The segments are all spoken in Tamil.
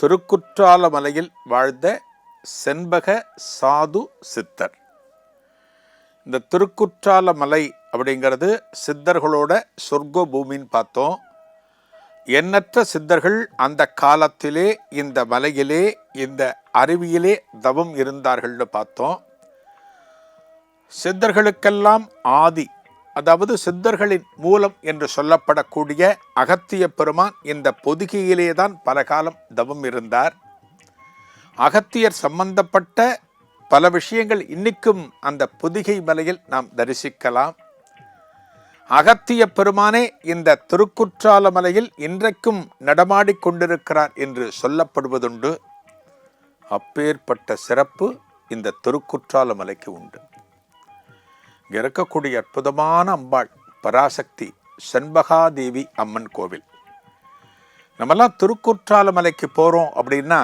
திருக்குற்றாலமலையில் வாழ்ந்த செண்பக சாது சித்தர். இந்த திருக்குற்றாலமலை அப்படிங்கிறது சித்தர்களோட சொர்க்க பூமின்னு பார்த்தோம். எண்ணற்ற சித்தர்கள் அந்த காலத்திலே இந்த மலையிலே இந்த அருவியிலே தவம் இருந்தார்கள்னு பார்த்தோம். சித்தர்களுக்கெல்லாம் ஆதி அதாவது சித்தர்களின் மூலம் என்று சொல்லப்படக்கூடிய அகத்திய பெருமான் இந்த பொதுகையிலே தான் பல காலம் தவம் இருந்தார். அகத்தியர் சம்பந்தப்பட்ட பல விஷயங்கள் இன்னைக்கும் அந்த பொதிகை மலையில் நாம் தரிசிக்கலாம். அகத்திய பெருமானே இந்த திருக்குற்றால மலையில் இன்றைக்கும் நடமாடிக் கொண்டிருக்கிறார் என்று சொல்லப்படுவதுண்டு. அப்பேற்பட்ட சிறப்பு இந்த திருக்குற்றால மலைக்கு உண்டு. இங்கே இருக்கக்கூடிய அற்புதமான அம்பாள் பராசக்தி செண்பகாதேவி அம்மன் கோவில். நம்மெல்லாம் திருக்குற்றால மலைக்கு போகிறோம் அப்படின்னா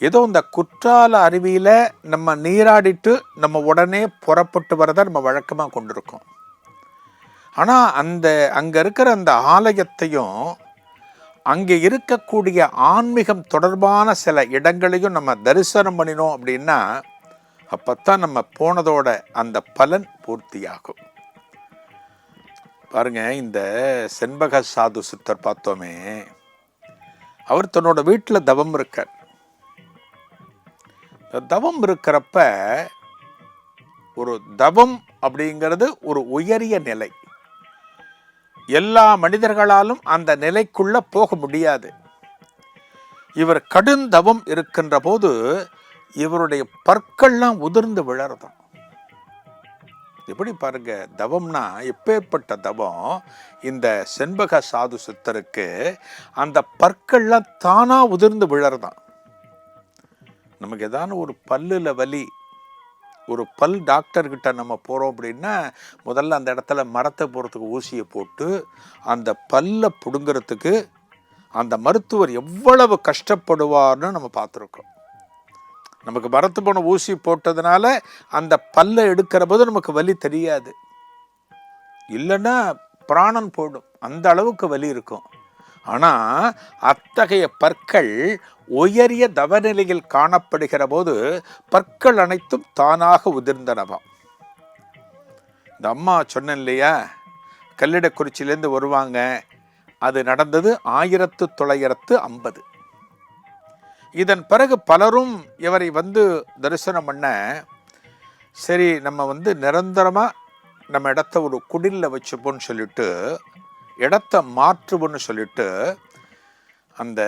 ஏதோ இந்த குற்றால அருவியில் நம்ம நீராடிட்டு நம்ம உடனே புறப்பட்டு வரதை நம்ம வழக்கமாக கொண்டிருக்கோம். ஆனால் அந்த அங்கே இருக்கிற அந்த ஆலயத்தையும் அங்கே இருக்கக்கூடிய ஆன்மீகம் தொடர்பான சில இடங்களையும் நம்ம தரிசனம் பண்ணினோம் அப்படின்னா அப்பத்தான் நம்ம போனதோட அந்த பலன் பூர்த்தியாகும். பாருங்க இந்த செண்பக சாது சித்தர் பார்த்தோமே அவர் தன்னோட வீட்டில் தவம் இருக்கார். தவம் இருக்கிறப்ப ஒரு தவம் அப்படிங்கிறது ஒரு உயரிய நிலை. எல்லா மனிதர்களாலும் அந்த நிலைக்குள்ள போக முடியாது. இவர் கடுந்தவம் இருக்கின்ற போது இவருடைய பற்கள்லாம் உதிர்ந்து விழறதாம். எப்படி பாருங்க தவம்னா எப்பேற்பட்ட தவம் இந்த செண்பக சாது சித்தருக்கு அந்த பற்கள்லாம் தானாக உதிர்ந்து விழறதாம். நமக்கு ஏதான ஒரு பல்லில் வலி ஒரு பல் டாக்டர்கிட்ட நம்ம போகிறோம் அப்படின்னா முதல்ல அந்த இடத்துல மரத்தை போகிறதுக்கு ஊசியை போட்டு அந்த பல்லை பிடுங்கிறதுக்கு அந்த மருத்துவர் எவ்வளவு கஷ்டப்படுவார்னு நம்ம பார்த்துருக்கோம். நமக்கு மரத்து போன ஊசி போட்டதுனால அந்த பல்லை எடுக்கிற போது நமக்கு வலி தெரியாது. இல்லைன்னா பிராணன் போடும். அந்த அளவுக்கு வலி இருக்கும். ஆனால் அத்தகைய பற்கள் உயரிய தவநிலையில் காணப்படுகிற போது பற்கள் அனைத்தும் தானாக உதிர்ந்தனவாம் இந்த அம்மா சொன்னேன் இல்லையா? கல்லிடக்குறிச்சியிலேருந்து வருவாங்க. அது நடந்தது ஆயிரத்து தொள்ளாயிரத்து ஐம்பது. இதன் பிறகு பலரும் இவரை வந்து தரிசனம் பண்ண சரி நம்ம வந்து நிரந்தரமாக நம்ம இடத்த ஒரு குடிலில் வச்சுப்போன்னு சொல்லிட்டு இடத்த மாற்றுவோன்னு சொல்லிட்டு அந்த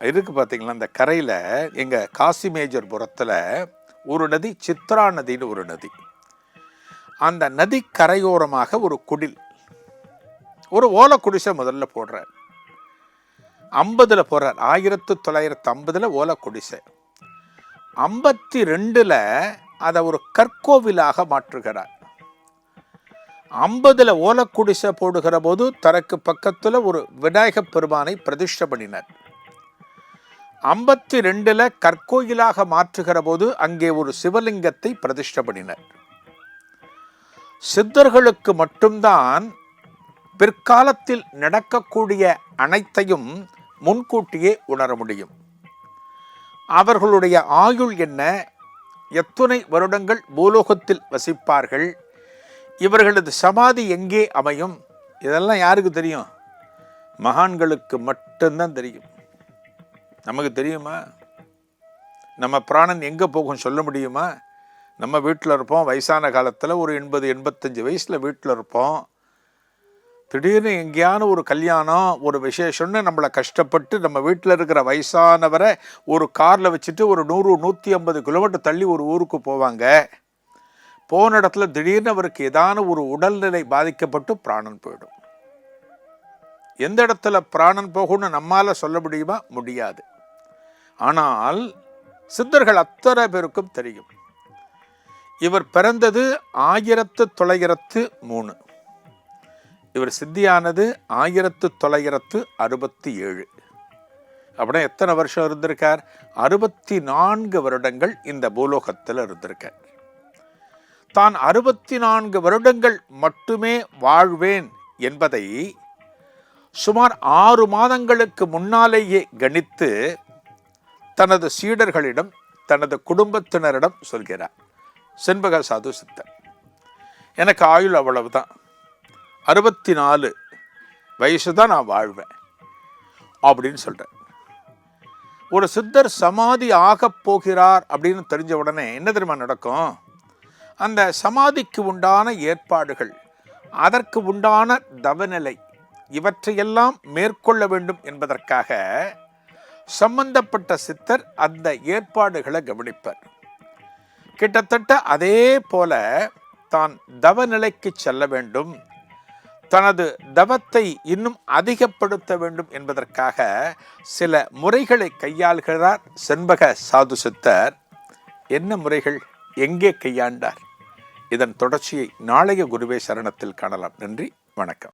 இருக்கு பார்த்தீங்களா அந்த கரையில் எங்கள் காசி மேஜர் புறத்தில் ஒரு நதி சித்ரா நதின்னு ஒரு நதி. அந்த நதி கரையோரமாக ஒரு குடில் ஒரு ஓலை குடிசை முதல்ல போடுறார். ஐம்பதில் போகிறார் ஆயிரத்து தொள்ளாயிரத்து ஐம்பதில் ஓலை குடிசை ஐம்பத்தி ரெண்டில் அதை ஒரு கற்கோவிலாக மாற்றுகிறார். ஐம்பதில் ஓலக்குடிசை போடுகிற போது தனக்கு பக்கத்தில் ஒரு விநாயகப் பெருமானை பிரதிஷ்ட பண்ணினார். ஐம்பத்தி ரெண்டில் கற்கோயிலாக மாற்றுகிற போது அங்கே ஒரு சிவலிங்கத்தை பிரதிஷ்ட பண்ணினார். சித்தர்களுக்கு மட்டும்தான் பிற்காலத்தில் நடக்கக்கூடிய அனைத்தையும் முன்கூட்டியே உணர முடியும். அவர்களுடைய ஆயுள் என்ன? எத்தனை வருடங்கள் பூலோகத்தில் வசிப்பார்கள். இவர்களது சமாதி எங்கே அமையும்? இதெல்லாம் யாருக்கு தெரியும்? மகான்களுக்கு மட்டும்தான் தெரியும். நமக்கு தெரியுமா? நம்ம பிராணன் எங்கே போகும் சொல்ல முடியுமா? நம்ம வீட்டில் இருப்போம். வயசான காலத்தில் ஒரு எண்பது எண்பத்தஞ்சு வயசில் வீட்டில் இருப்போம். திடீர்னு எங்கேயான ஒரு கல்யாணம் ஒரு விசேஷம்னு நம்மளை கஷ்டப்பட்டு நம்ம வீட்டில் இருக்கிற வயசானவரை ஒரு காரில் வச்சுட்டு ஒரு நூறு நூற்றி ஐம்பது கிலோமீட்டர் தள்ளி ஒரு ஊருக்கு போவாங்க. போன இடத்துல திடீர்னு அவருக்கு ஏதான ஒரு உடல்நிலை பாதிக்கப்பட்டு பிராணன் போயிடும். எந்த இடத்துல பிராணன் போகும்னு நம்மால் சொல்ல முடியுமா? முடியாது. ஆனால் சித்தர்கள் அத்தனை பேருக்கும் தெரியும். இவர் பிறந்தது ஆயிரத்து தொள்ளாயிரத்து மூணு. இவர் சித்தியானது ஆயிரத்து தொள்ளாயிரத்து அறுபத்தி ஏழு. அப்படின்னா எத்தனை வருஷம் இருந்திருக்கார்? அறுபத்தி நான்கு வருடங்கள் இந்த பூலோகத்தில் இருந்திருக்கார். தான் அறுபத்தி நான்கு வருடங்கள் மட்டுமே வாழ்வேன் என்பதை சுமார் ஆறு மாதங்களுக்கு முன்னாலேயே கணித்து தனது சீடர்களிடம் தனது குடும்பத்தினரிடம் சொல்கிறார். செண்பக சாது சித்தர். எனக்கு ஆயுள் அவ்வளவுதான். அறுபத்தி நாலு வயசு தான் நான் வாழ்வேன் அப்படின்னு சொல்கிறேன் ஒரு சித்தர் சமாதி ஆகப் போகிறார் அப்படின்னு தெரிஞ்ச உடனே என்ன தெரியுமா நடக்கும்? அந்த சமாதிக்கு உண்டான ஏற்பாடுகள் அதற்கு உண்டான தவநிலை இவற்றையெல்லாம் மேற்கொள்ள வேண்டும் என்பதற்காக சம்பந்தப்பட்ட சித்தர் அந்த ஏற்பாடுகளை கவனிப்பார். கிட்டத்தட்ட அதே போல தான் தவநிலைக்கு செல்ல வேண்டும் தனது தவத்தை இன்னும் அதிகப்படுத்த வேண்டும் என்பதற்காக சில முறைகளை கையாள்கிறார் செண்பக சாது சித்தர். என்ன முறைகள்? எங்கே கையாண்டார்? இதன் தொடர்ச்சியை நாளைய குருவே சரணத்தில் காணலாம். நன்றி. வணக்கம்.